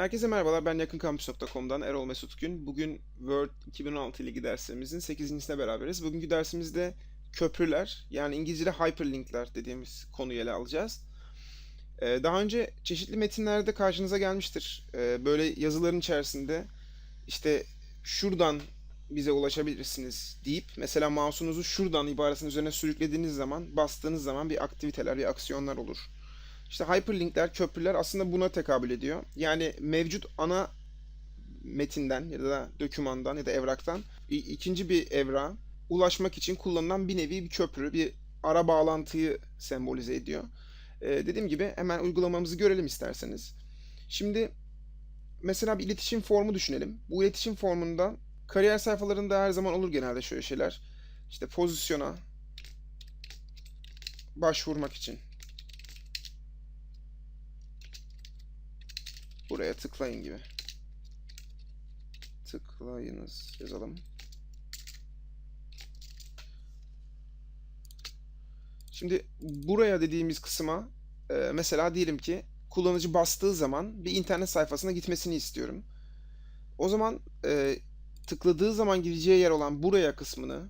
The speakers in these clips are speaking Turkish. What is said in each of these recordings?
Herkese merhabalar. Ben yakınkampüs.com'dan Erol Mesut Gün. Bugün Word 2016 ilgi dersimizin 8.sine beraberiz. Bugünkü dersimizde köprüler yani İngilizce'de hyperlinkler dediğimiz konuyu ele alacağız. Ee, daha önce çeşitli metinlerde karşınıza gelmiştir. Ee, böyle yazıların içerisinde işte şuradan bize ulaşabilirsiniz deyip mesela mouse'unuzu şuradan ibaresinin üzerine sürüklediğiniz zaman bastığınız zaman bir aktiviteler, bir aksiyonlar olur. İşte hyperlinkler, köprüler aslında buna tekabül ediyor. Yani mevcut ana metinden ya da dokümandan ya da evraktan ikinci bir evrağa ulaşmak için kullanılan bir nevi bir köprü, bir ara bağlantıyı sembolize ediyor. Ee, dediğim gibi hemen uygulamamızı görelim isterseniz. Şimdi mesela bir iletişim formu düşünelim. Bu iletişim formunda kariyer sayfalarında her zaman olur genelde şöyle şeyler. İşte pozisyona başvurmak için Buraya tıklayın gibi. Tıklayınız yazalım. Şimdi buraya dediğimiz kısma e, mesela diyelim ki kullanıcı bastığı zaman bir internet sayfasına gitmesini istiyorum. O zaman e, tıkladığı zaman gideceği yer olan buraya kısmını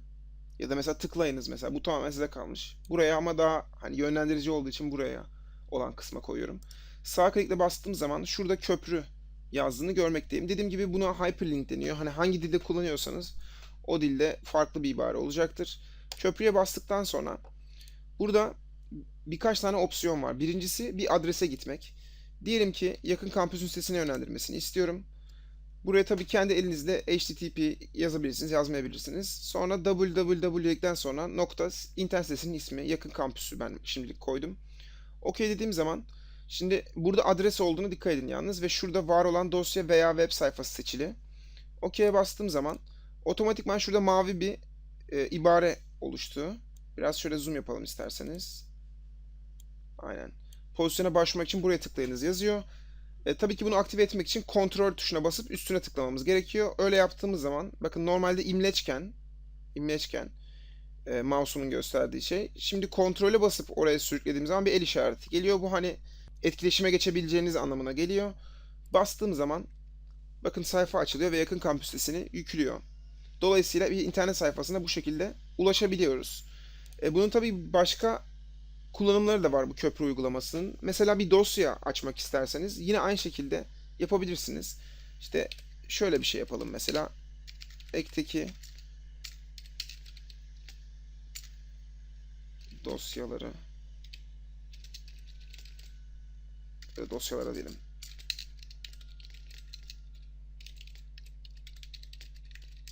ya da mesela tıklayınız mesela bu tamamen size kalmış. Buraya ama daha hani yönlendirici olduğu için buraya olan kısma koyuyorum. Sağ klikle bastığım zaman şurada köprü yazdığını görmekteyim. Dediğim gibi buna hyperlink deniyor. Hani hangi dilde kullanıyorsanız o dilde farklı bir ibare olacaktır. Köprüye bastıktan sonra burada birkaç tane opsiyon var. Birincisi bir adrese gitmek. Diyelim ki yakın kampüsün sitesine yönlendirmesini istiyorum. Buraya tabii kendi elinizle HTTP yazabilirsiniz, yazmayabilirsiniz. Sonra www'den sonra nokta internet sitesinin ismi, yakın kampüsü ben şimdilik koydum. OK dediğim zaman Şimdi burada adres olduğunu dikkat edin yalnız ve şurada var olan dosya veya web sayfası seçili. OK'ye bastığım zaman otomatikman şurada mavi bir e, ibare oluştu. Biraz şöyle zoom yapalım isterseniz. Aynen. Pozisyona başvurmak için buraya tıklayınız yazıyor. E, tabii ki bunu aktive etmek için kontrol tuşuna basıp üstüne tıklamamız gerekiyor. Öyle yaptığımız zaman bakın normalde imleçken imleçken e, mouse'umun gösterdiği şey. Şimdi kontrole basıp oraya sürüklediğim zaman bir el işareti geliyor. Bu hani etkileşime geçebileceğiniz anlamına geliyor. Bastığım zaman bakın sayfa açılıyor ve yakın kampüs sitesini yüklüyor. Dolayısıyla bir internet sayfasına bu şekilde ulaşabiliyoruz. E, bunun tabii başka kullanımları da var bu köprü uygulamasının. Mesela bir dosya açmak isterseniz yine aynı şekilde yapabilirsiniz. İşte şöyle bir şey yapalım mesela. Ekteki dosyaları e, dosyalara diyelim.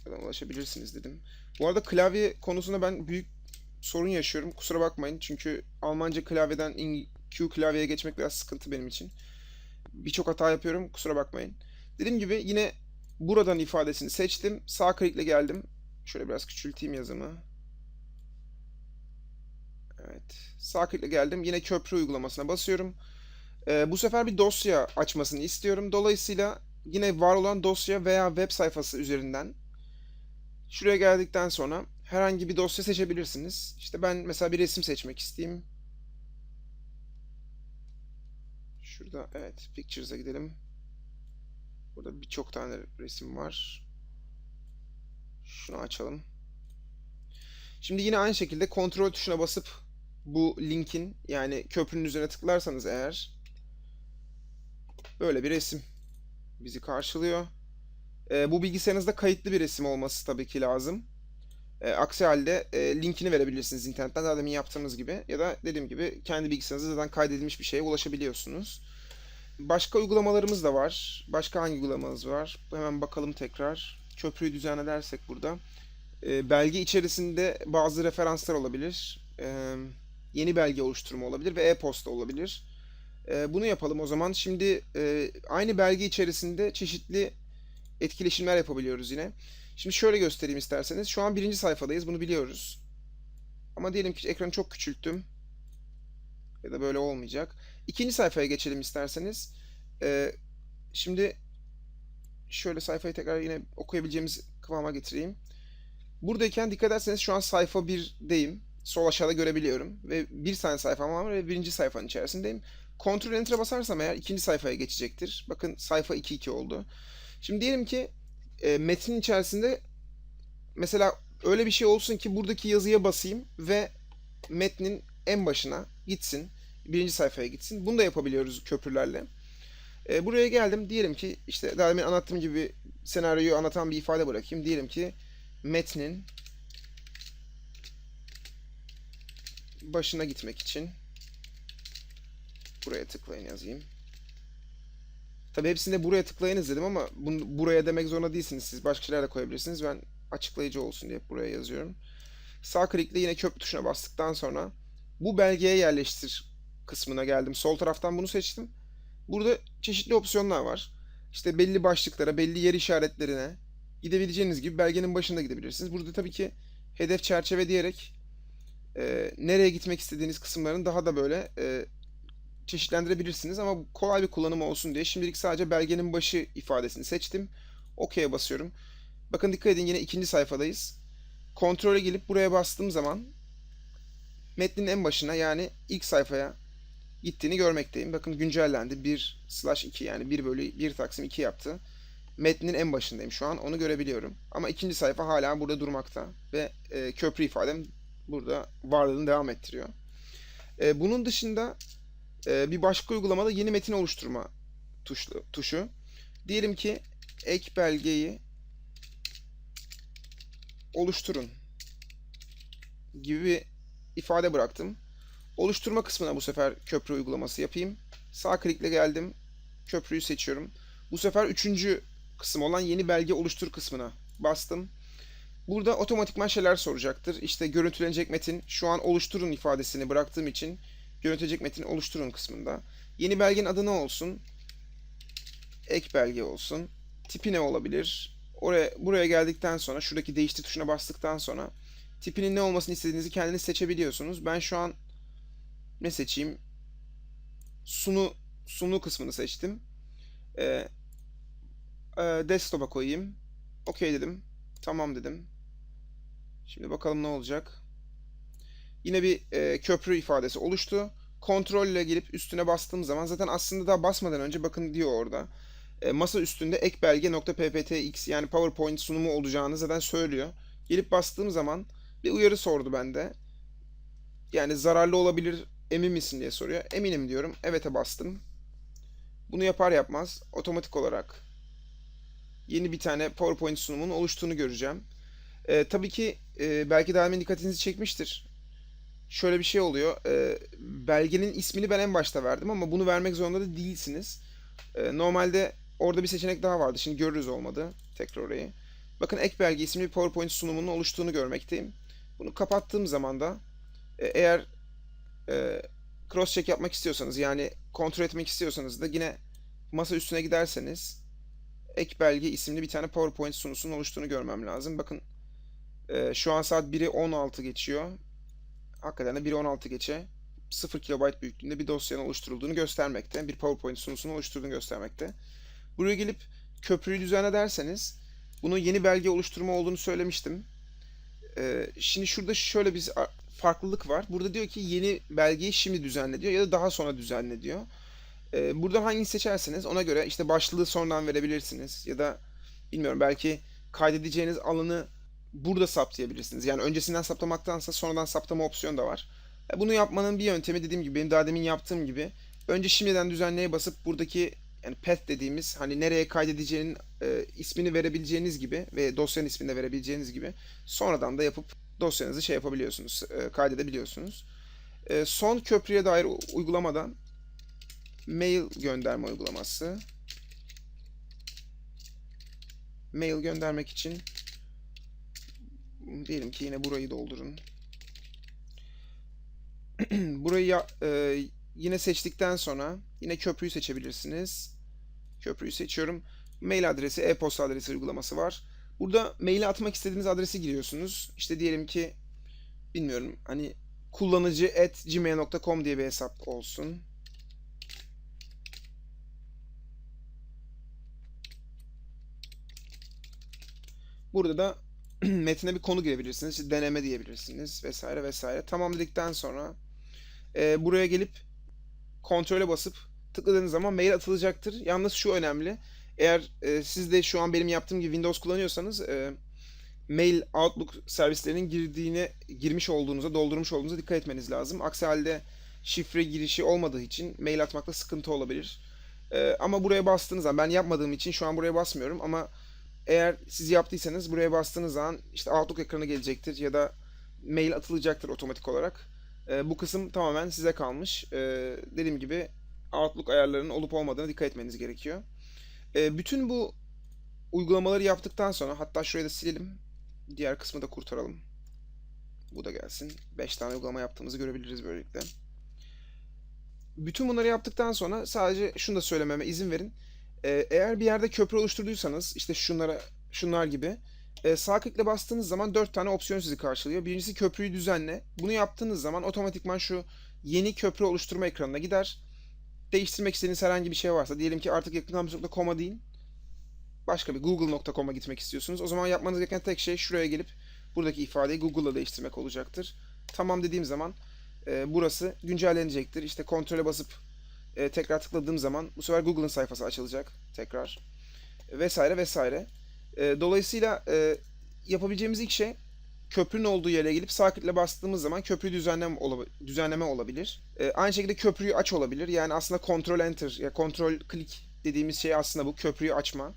Buradan ulaşabilirsiniz dedim. Bu arada klavye konusunda ben büyük sorun yaşıyorum. Kusura bakmayın. Çünkü Almanca klavyeden Q klavyeye geçmek biraz sıkıntı benim için. Birçok hata yapıyorum. Kusura bakmayın. Dediğim gibi yine buradan ifadesini seçtim. Sağ klikle geldim. Şöyle biraz küçülteyim yazımı. Evet. Sağ klikle geldim. Yine köprü uygulamasına basıyorum. Ee, bu sefer bir dosya açmasını istiyorum. Dolayısıyla yine var olan dosya veya web sayfası üzerinden şuraya geldikten sonra herhangi bir dosya seçebilirsiniz. İşte ben mesela bir resim seçmek isteyeyim. Şurada evet Pictures'a gidelim. Burada birçok tane resim var. Şunu açalım. Şimdi yine aynı şekilde kontrol tuşuna basıp bu linkin yani köprünün üzerine tıklarsanız eğer Böyle bir resim bizi karşılıyor. E, bu bilgisayarınızda kayıtlı bir resim olması tabii ki lazım. E, aksi halde e, linkini verebilirsiniz internetten daha demin yaptığımız gibi. Ya da dediğim gibi kendi bilgisayarınızda zaten kaydedilmiş bir şeye ulaşabiliyorsunuz. Başka uygulamalarımız da var. Başka hangi uygulamalarımız var? Hemen bakalım tekrar. Köprüyü düzenlersek burada. E, belge içerisinde bazı referanslar olabilir. E, yeni belge oluşturma olabilir ve e-posta olabilir. Ee, bunu yapalım o zaman. Şimdi e, aynı belge içerisinde çeşitli etkileşimler yapabiliyoruz yine. Şimdi şöyle göstereyim isterseniz. Şu an birinci sayfadayız. Bunu biliyoruz. Ama diyelim ki ekranı çok küçülttüm. Ya da böyle olmayacak. İkinci sayfaya geçelim isterseniz. Ee, şimdi şöyle sayfayı tekrar yine okuyabileceğimiz kıvama getireyim. Buradayken dikkat ederseniz şu an sayfa 1'deyim. Sol aşağıda görebiliyorum. Ve bir tane sayfam var ve birinci sayfanın içerisindeyim. Ctrl Enter'a basarsam eğer ikinci sayfaya geçecektir. Bakın sayfa 2.2 oldu. Şimdi diyelim ki e, metnin içerisinde mesela öyle bir şey olsun ki buradaki yazıya basayım ve metnin en başına gitsin. Birinci sayfaya gitsin. Bunu da yapabiliyoruz köprülerle. E, buraya geldim. Diyelim ki işte daha demin anlattığım gibi senaryoyu anlatan bir ifade bırakayım. Diyelim ki metnin başına gitmek için buraya tıklayın yazayım. Tabi hepsinde buraya tıklayınız dedim ama bunu buraya demek zorunda değilsiniz. Siz başka şeyler de koyabilirsiniz. Ben açıklayıcı olsun diye buraya yazıyorum. Sağ klikle yine köprü tuşuna bastıktan sonra bu belgeye yerleştir kısmına geldim. Sol taraftan bunu seçtim. Burada çeşitli opsiyonlar var. İşte belli başlıklara, belli yer işaretlerine gidebileceğiniz gibi belgenin başında gidebilirsiniz. Burada tabii ki hedef çerçeve diyerek e, nereye gitmek istediğiniz kısımların daha da böyle e, çeşitlendirebilirsiniz ama kolay bir kullanım olsun diye şimdilik sadece belgenin başı ifadesini seçtim. OK'ye basıyorum. Bakın dikkat edin yine ikinci sayfadayız. Kontrole gelip buraya bastığım zaman metnin en başına yani ilk sayfaya gittiğini görmekteyim. Bakın güncellendi. 1 slash 2 yani 1 bölü 1 taksim 2 yaptı. Metnin en başındayım şu an. Onu görebiliyorum. Ama ikinci sayfa hala burada durmakta. Ve e, köprü ifadem burada varlığını devam ettiriyor. E, bunun dışında e, bir başka uygulamada yeni metin oluşturma tuşlu, tuşu. Diyelim ki ek belgeyi oluşturun gibi bir ifade bıraktım. Oluşturma kısmına bu sefer köprü uygulaması yapayım. Sağ klikle geldim. Köprüyü seçiyorum. Bu sefer üçüncü kısım olan yeni belge oluştur kısmına bastım. Burada otomatikman şeyler soracaktır. İşte görüntülenecek metin şu an oluşturun ifadesini bıraktığım için görüntülenecek metin oluşturun kısmında. Yeni belgenin adı ne olsun? Ek belge olsun. Tipi ne olabilir? Oraya buraya geldikten sonra şuradaki değiştir tuşuna bastıktan sonra tipinin ne olmasını istediğinizi kendiniz seçebiliyorsunuz. Ben şu an ne seçeyim? Sunu sunu kısmını seçtim. Ee, e, desktop'a koyayım. Okey dedim. Tamam dedim. Şimdi bakalım ne olacak. Yine bir e, köprü ifadesi oluştu. Kontrol ile gelip üstüne bastığım zaman zaten aslında daha basmadan önce bakın diyor orada. E, masa üstünde ek belge .pptx yani PowerPoint sunumu olacağını zaten söylüyor. Gelip bastığım zaman bir uyarı sordu bende. Yani zararlı olabilir emin misin diye soruyor. Eminim diyorum. Evet'e bastım. Bunu yapar yapmaz otomatik olarak yeni bir tane PowerPoint sunumunun oluştuğunu göreceğim. Ee, tabii ki e, belki daha demin dikkatinizi çekmiştir. Şöyle bir şey oluyor. Ee, belgenin ismini ben en başta verdim ama bunu vermek zorunda da değilsiniz. Ee, normalde orada bir seçenek daha vardı. Şimdi görürüz olmadı. Tekrar orayı. Bakın ek belge isimli bir PowerPoint sunumunun oluştuğunu görmekteyim. Bunu kapattığım zaman da e, eğer e, cross check yapmak istiyorsanız yani kontrol etmek istiyorsanız da yine masa üstüne giderseniz ek belge isimli bir tane PowerPoint sunusunun oluştuğunu görmem lazım. Bakın e, şu an saat 1'i 16 geçiyor. Hakikaten de 1'i 16 geçe 0 KB büyüklüğünde bir dosyanın oluşturulduğunu göstermekte. Bir PowerPoint sunusunun oluşturduğunu göstermekte. Buraya gelip köprüyü düzenle derseniz bunu yeni belge oluşturma olduğunu söylemiştim. Ee, şimdi şurada şöyle bir farklılık var. Burada diyor ki yeni belgeyi şimdi düzenle diyor ya da daha sonra düzenle diyor. Ee, buradan hangisini seçerseniz ona göre işte başlığı sonradan verebilirsiniz ya da bilmiyorum belki kaydedeceğiniz alanı burada saptayabilirsiniz. Yani öncesinden saptamaktansa sonradan saptama opsiyonu da var. E, bunu yapmanın bir yöntemi dediğim gibi benim daha demin yaptığım gibi önce şimdiden düzenleye basıp buradaki yani path dediğimiz hani nereye kaydedeceğinin e, ismini verebileceğiniz gibi ve dosyanın ismini de verebileceğiniz gibi sonradan da yapıp dosyanızı şey yapabiliyorsunuz, e, kaydedebiliyorsunuz. E, son köprüye dair uygulamadan mail gönderme uygulaması. Mail göndermek için diyelim ki yine burayı doldurun. burayı e, yine seçtikten sonra yine köprüyü seçebilirsiniz. Köprüyü seçiyorum. Mail adresi, e-posta adresi uygulaması var. Burada maili atmak istediğiniz adresi giriyorsunuz. İşte diyelim ki bilmiyorum hani kullanıcı at gmail.com diye bir hesap olsun. Burada da metine bir konu girebilirsiniz. İşte deneme diyebilirsiniz vesaire vesaire. Tamam dedikten sonra e, buraya gelip kontrole basıp tıkladığınız zaman mail atılacaktır. Yalnız şu önemli. Eğer e, siz de şu an benim yaptığım gibi Windows kullanıyorsanız e, mail Outlook servislerinin girdiğine girmiş olduğunuza, doldurmuş olduğunuza dikkat etmeniz lazım. Aksi halde şifre girişi olmadığı için mail atmakta sıkıntı olabilir. E, ama buraya bastığınız zaman ben yapmadığım için şu an buraya basmıyorum ama eğer siz yaptıysanız buraya bastığınız zaman işte Outlook ekranı gelecektir ya da mail atılacaktır otomatik olarak. E, bu kısım tamamen size kalmış. E, dediğim gibi Outlook ayarlarının olup olmadığına dikkat etmeniz gerekiyor. E, bütün bu uygulamaları yaptıktan sonra hatta şurayı da silelim. Diğer kısmı da kurtaralım. Bu da gelsin. 5 tane uygulama yaptığımızı görebiliriz böylelikle. Bütün bunları yaptıktan sonra sadece şunu da söylememe izin verin. Ee, eğer bir yerde köprü oluşturduysanız işte şunlara şunlar gibi e, sağ klikle bastığınız zaman 4 tane opsiyon sizi karşılıyor. Birincisi köprüyü düzenle. Bunu yaptığınız zaman otomatikman şu yeni köprü oluşturma ekranına gider. Değiştirmek istediğiniz herhangi bir şey varsa diyelim ki artık yakıncampus.com'a değil başka bir google.com'a gitmek istiyorsunuz. O zaman yapmanız gereken tek şey şuraya gelip buradaki ifadeyi Google'la değiştirmek olacaktır. Tamam dediğim zaman e, burası güncellenecektir. İşte kontrole basıp e, tekrar tıkladığım zaman bu sefer Google'ın sayfası açılacak tekrar vesaire vesaire. E, dolayısıyla e, yapabileceğimiz ilk şey köprünün olduğu yere gelip sağ bastığımız zaman köprü düzenleme, olab- düzenleme olabilir. E, aynı şekilde köprüyü aç olabilir. Yani aslında kontrol enter ya kontrol klik dediğimiz şey aslında bu köprüyü açma.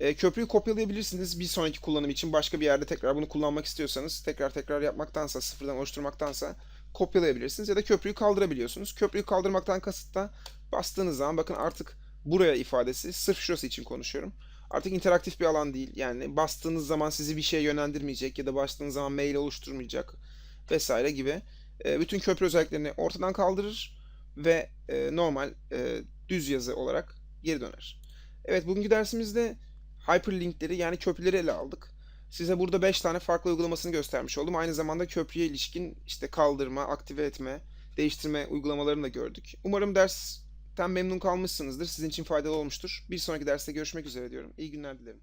E, köprüyü kopyalayabilirsiniz bir sonraki kullanım için başka bir yerde tekrar bunu kullanmak istiyorsanız tekrar tekrar yapmaktansa sıfırdan oluşturmaktansa kopyalayabilirsiniz ya da köprüyü kaldırabiliyorsunuz. Köprüyü kaldırmaktan kasıt da bastığınız zaman bakın artık buraya ifadesi sırf şurası için konuşuyorum. Artık interaktif bir alan değil. Yani bastığınız zaman sizi bir şeye yönlendirmeyecek ya da bastığınız zaman mail oluşturmayacak vesaire gibi. E, bütün köprü özelliklerini ortadan kaldırır ve e, normal e, düz yazı olarak geri döner. Evet bugünkü dersimizde hyperlinkleri yani köprüleri ele aldık. Size burada 5 tane farklı uygulamasını göstermiş oldum. Aynı zamanda köprüye ilişkin işte kaldırma, aktive etme, değiştirme uygulamalarını da gördük. Umarım dersten memnun kalmışsınızdır. Sizin için faydalı olmuştur. Bir sonraki derste görüşmek üzere diyorum. İyi günler dilerim.